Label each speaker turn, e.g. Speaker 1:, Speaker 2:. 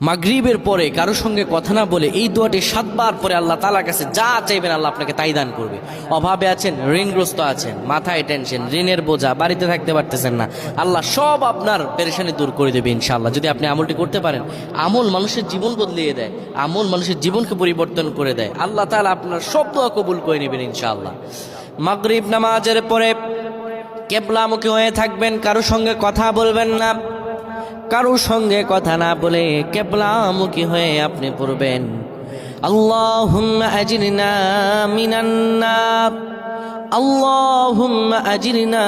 Speaker 1: মাগরিবের পরে কারও সঙ্গে কথা না বলে এই দোয়াটি সাতবার পরে আল্লাহ তালার কাছে যা চাইবেন আল্লাহ আপনাকে তাই দান করবে। অভাবে আছেন, ঋণগ্রস্ত আছেন, মাথায় টেনশন ঋণের বোঝা, বাড়িতে থাকতে পারতেছেন না। আল্লাহ সব আপনার পেরেশানি দূর করে দেবে ইনশাআল্লাহ। যদি আপনি আমলটি করতে পারেন, আমল মানুষের জীবন বদলিয়ে দেয়, আমল মানুষের জীবনকে পরিবর্তন করে দেয়, আল্লাহ তালা আপনার সব দোয়া কবুল করে নেবেন ইনশাআল্লাহ। মাগরিব নামাজের পরে কেবলামুখী হয়ে থাকবেন, কারও সঙ্গে কথা বলবেন না। কারও সঙ্গে কথা না বলে কেবলামুখী হয়ে আপনি পড়বেন। আল্লাহুম্মা আজির না আল্লাহ আল্লাহুম্মা আজরিনা